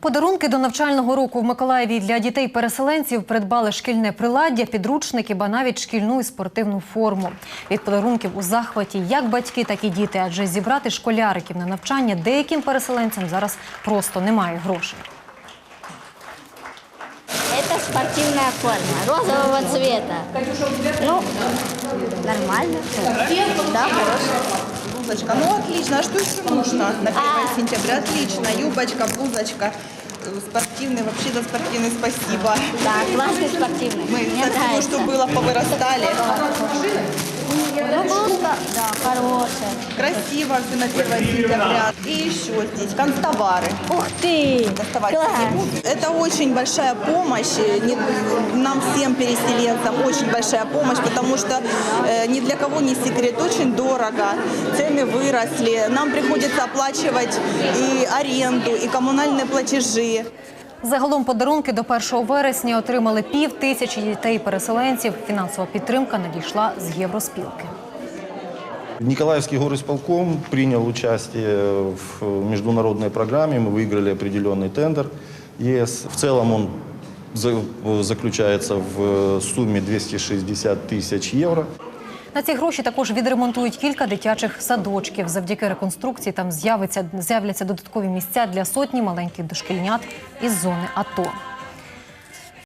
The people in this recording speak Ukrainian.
Подарунки до навчального року в Миколаєві для дітей-переселенців придбали шкільне приладдя, підручники, ба навіть шкільну і спортивну форму. Від подарунків у захваті як батьки, так і діти, адже зібрати школяриків на навчання деяким переселенцям зараз просто немає грошей. Это спортивная форма розового цвета. Ну, нормально. Да, хорошая Блузочка. Ну, отлично. А что еще нужно на 1 А. сентября? Отлично. Юбочка, блузочка. э, Спортивный, вообще за спортивный спасибо. Да, классный спортивный. Мы Мне со всего, нравится. что было, повырастали. Ну, блузка, да, хорошая. Красиво все на 1 сентября. И еще здесь констовары. Ух ты! Доставать Класс! не буду. Это очень большая помощь э, не- нам всем переселенцам, очень большая помощь, потому что э, ни для кого не секрет, очень дорого, цены выросли, нам приходится оплачивать и аренду, и коммунальные платежи. Загалом подарунки до 1 вересня отримали пів тисячі дітей-переселенців. Фінансова підтримка надійшла з Євроспілки. Николаевский горосполком принял участие в международной программе. Мы выиграли определенный тендер ЕС. В целом он за- заключается в сумме 260 тысяч евро. На ці гроші також відремонтують кілька дитячих садочків. Завдяки реконструкції там з'явиться з'являться додаткові місця для сотні маленьких дошкільнят із зони АТО.